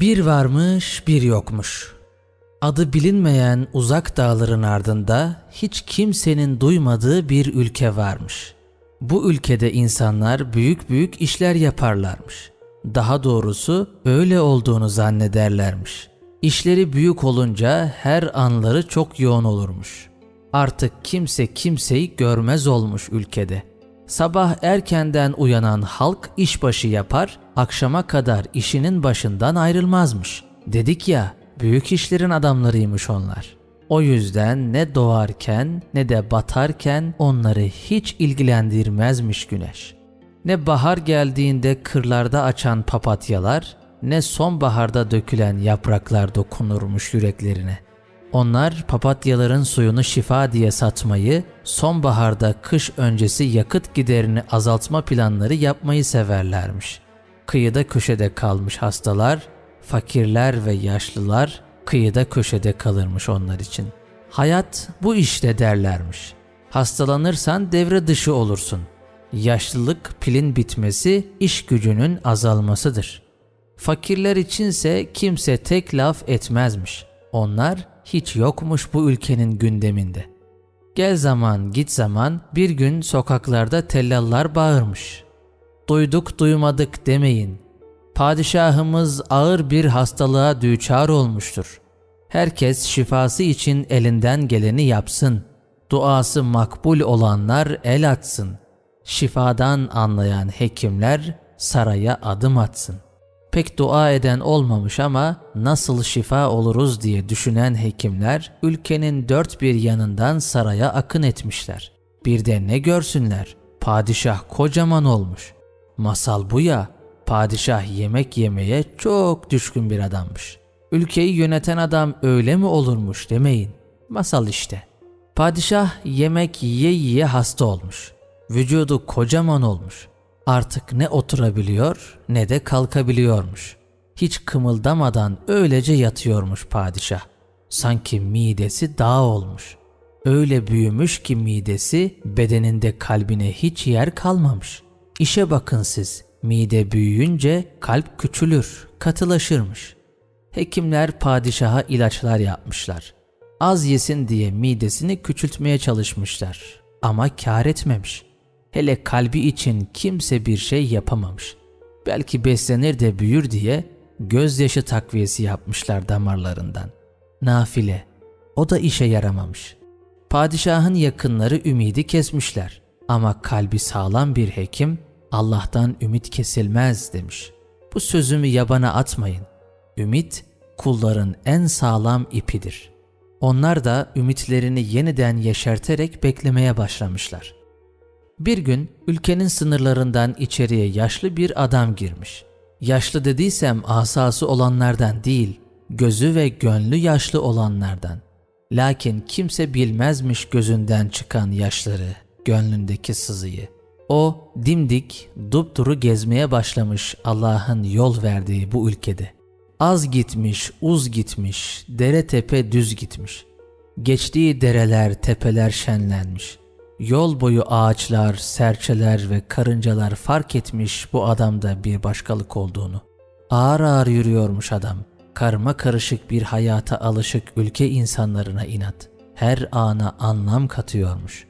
Bir varmış bir yokmuş. Adı bilinmeyen uzak dağların ardında hiç kimsenin duymadığı bir ülke varmış. Bu ülkede insanlar büyük büyük işler yaparlarmış. Daha doğrusu öyle olduğunu zannederlermiş. İşleri büyük olunca her anları çok yoğun olurmuş. Artık kimse kimseyi görmez olmuş ülkede. Sabah erkenden uyanan halk işbaşı yapar, akşama kadar işinin başından ayrılmazmış. Dedik ya, büyük işlerin adamlarıymış onlar. O yüzden ne doğarken ne de batarken onları hiç ilgilendirmezmiş güneş. Ne bahar geldiğinde kırlarda açan papatyalar, ne sonbaharda dökülen yapraklar dokunurmuş yüreklerine. Onlar papatyaların suyunu şifa diye satmayı, sonbaharda kış öncesi yakıt giderini azaltma planları yapmayı severlermiş. Kıyıda köşede kalmış hastalar, fakirler ve yaşlılar kıyıda köşede kalırmış onlar için. Hayat bu işte derlermiş. Hastalanırsan devre dışı olursun. Yaşlılık pilin bitmesi, iş gücünün azalmasıdır. Fakirler içinse kimse tek laf etmezmiş. Onlar hiç yokmuş bu ülkenin gündeminde. Gel zaman git zaman bir gün sokaklarda tellallar bağırmış. Duyduk duymadık demeyin. Padişahımız ağır bir hastalığa düçar olmuştur. Herkes şifası için elinden geleni yapsın. Duası makbul olanlar el atsın. Şifadan anlayan hekimler saraya adım atsın. Pek dua eden olmamış ama nasıl şifa oluruz diye düşünen hekimler ülkenin dört bir yanından saraya akın etmişler. Bir de ne görsünler? Padişah kocaman olmuş. Masal bu ya, padişah yemek yemeye çok düşkün bir adammış. Ülkeyi yöneten adam öyle mi olurmuş demeyin. Masal işte. Padişah yemek yiye yiye hasta olmuş. Vücudu kocaman olmuş. Artık ne oturabiliyor ne de kalkabiliyormuş. Hiç kımıldamadan öylece yatıyormuş padişah. Sanki midesi dağ olmuş. Öyle büyümüş ki midesi bedeninde kalbine hiç yer kalmamış. İşe bakın siz. Mide büyüyünce kalp küçülür, katılaşırmış. Hekimler padişaha ilaçlar yapmışlar. Az yesin diye midesini küçültmeye çalışmışlar. Ama kâr etmemiş. Hele kalbi için kimse bir şey yapamamış. Belki beslenir de büyür diye gözyaşı takviyesi yapmışlar damarlarından. Nafile. O da işe yaramamış. Padişahın yakınları ümidi kesmişler. Ama kalbi sağlam bir hekim Allah'tan ümit kesilmez demiş. Bu sözümü yabana atmayın. Ümit kulların en sağlam ipidir. Onlar da ümitlerini yeniden yeşerterek beklemeye başlamışlar. Bir gün ülkenin sınırlarından içeriye yaşlı bir adam girmiş. Yaşlı dediysem asası olanlardan değil, gözü ve gönlü yaşlı olanlardan. Lakin kimse bilmezmiş gözünden çıkan yaşları, gönlündeki sızıyı. O dimdik, dupduru gezmeye başlamış Allah'ın yol verdiği bu ülkede. Az gitmiş, uz gitmiş, dere tepe düz gitmiş. Geçtiği dereler, tepeler şenlenmiş. Yol boyu ağaçlar, serçeler ve karıncalar fark etmiş bu adamda bir başkalık olduğunu. Ağır ağır yürüyormuş adam. Karma karışık bir hayata alışık ülke insanlarına inat. Her ana anlam katıyormuş.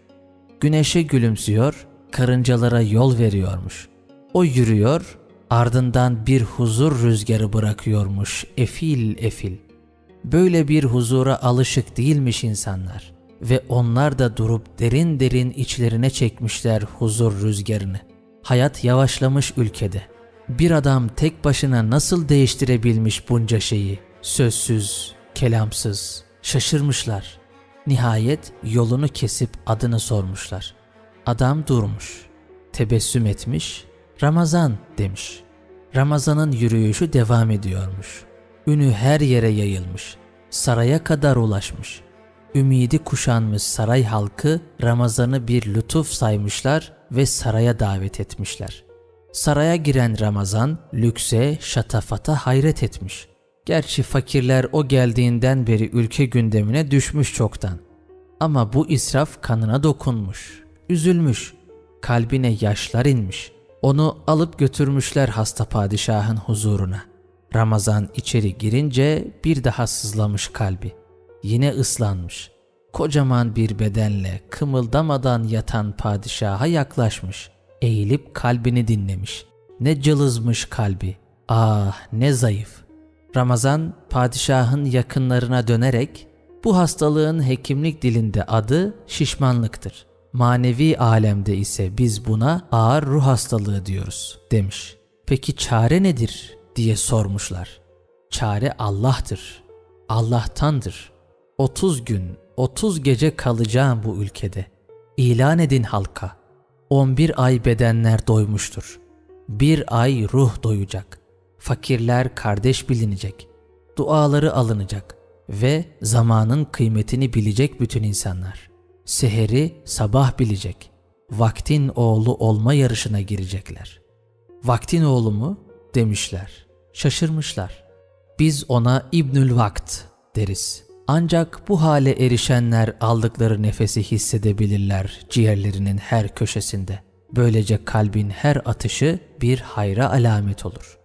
Güneşe gülümsüyor, karıncalara yol veriyormuş. O yürüyor, ardından bir huzur rüzgarı bırakıyormuş efil efil. Böyle bir huzura alışık değilmiş insanlar ve onlar da durup derin derin içlerine çekmişler huzur rüzgarını. Hayat yavaşlamış ülkede. Bir adam tek başına nasıl değiştirebilmiş bunca şeyi? Sözsüz, kelamsız, şaşırmışlar. Nihayet yolunu kesip adını sormuşlar. Adam durmuş, tebessüm etmiş, Ramazan demiş. Ramazan'ın yürüyüşü devam ediyormuş. Ünü her yere yayılmış, saraya kadar ulaşmış. Ümidi kuşanmış saray halkı Ramazan'ı bir lütuf saymışlar ve saraya davet etmişler. Saraya giren Ramazan lükse, şatafata hayret etmiş. Gerçi fakirler o geldiğinden beri ülke gündemine düşmüş çoktan. Ama bu israf kanına dokunmuş, üzülmüş, kalbine yaşlar inmiş. Onu alıp götürmüşler hasta padişahın huzuruna. Ramazan içeri girince bir daha sızlamış kalbi. Yine ıslanmış. Kocaman bir bedenle kımıldamadan yatan padişaha yaklaşmış. Eğilip kalbini dinlemiş. Ne cılızmış kalbi. Ah ne zayıf. Ramazan padişahın yakınlarına dönerek bu hastalığın hekimlik dilinde adı şişmanlıktır. Manevi alemde ise biz buna ağır ruh hastalığı diyoruz demiş. Peki çare nedir diye sormuşlar. Çare Allah'tır. Allah'tandır. 30 gün, 30 gece kalacağım bu ülkede. İlan edin halka. 11 ay bedenler doymuştur. Bir ay ruh doyacak. Fakirler kardeş bilinecek. Duaları alınacak ve zamanın kıymetini bilecek bütün insanlar. Seheri sabah bilecek. Vaktin oğlu olma yarışına girecekler. Vaktin oğlu mu? demişler. Şaşırmışlar. Biz ona İbnül Vakt deriz. Ancak bu hale erişenler aldıkları nefesi hissedebilirler ciğerlerinin her köşesinde. Böylece kalbin her atışı bir hayra alamet olur.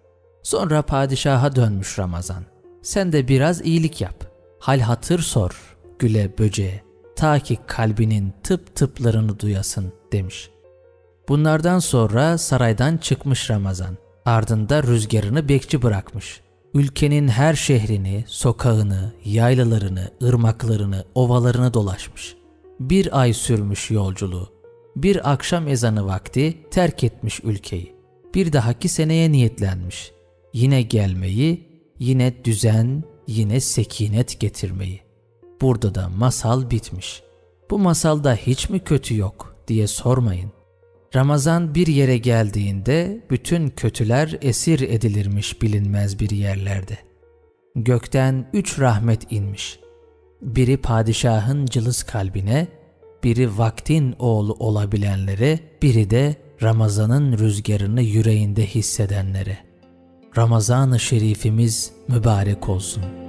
Sonra padişaha dönmüş Ramazan. Sen de biraz iyilik yap. Hal hatır sor güle böceğe. Ta ki kalbinin tıp tıplarını duyasın demiş. Bunlardan sonra saraydan çıkmış Ramazan. Ardında rüzgarını bekçi bırakmış. Ülkenin her şehrini, sokağını, yaylalarını, ırmaklarını, ovalarını dolaşmış. Bir ay sürmüş yolculuğu. Bir akşam ezanı vakti terk etmiş ülkeyi. Bir dahaki seneye niyetlenmiş. Yine gelmeyi, yine düzen, yine sekinet getirmeyi. Burada da masal bitmiş. Bu masalda hiç mi kötü yok diye sormayın. Ramazan bir yere geldiğinde bütün kötüler esir edilirmiş bilinmez bir yerlerde. Gökten üç rahmet inmiş. Biri padişahın cılız kalbine, biri vaktin oğlu olabilenlere, biri de Ramazan'ın rüzgarını yüreğinde hissedenlere. Ramazan-ı Şerifimiz mübarek olsun.''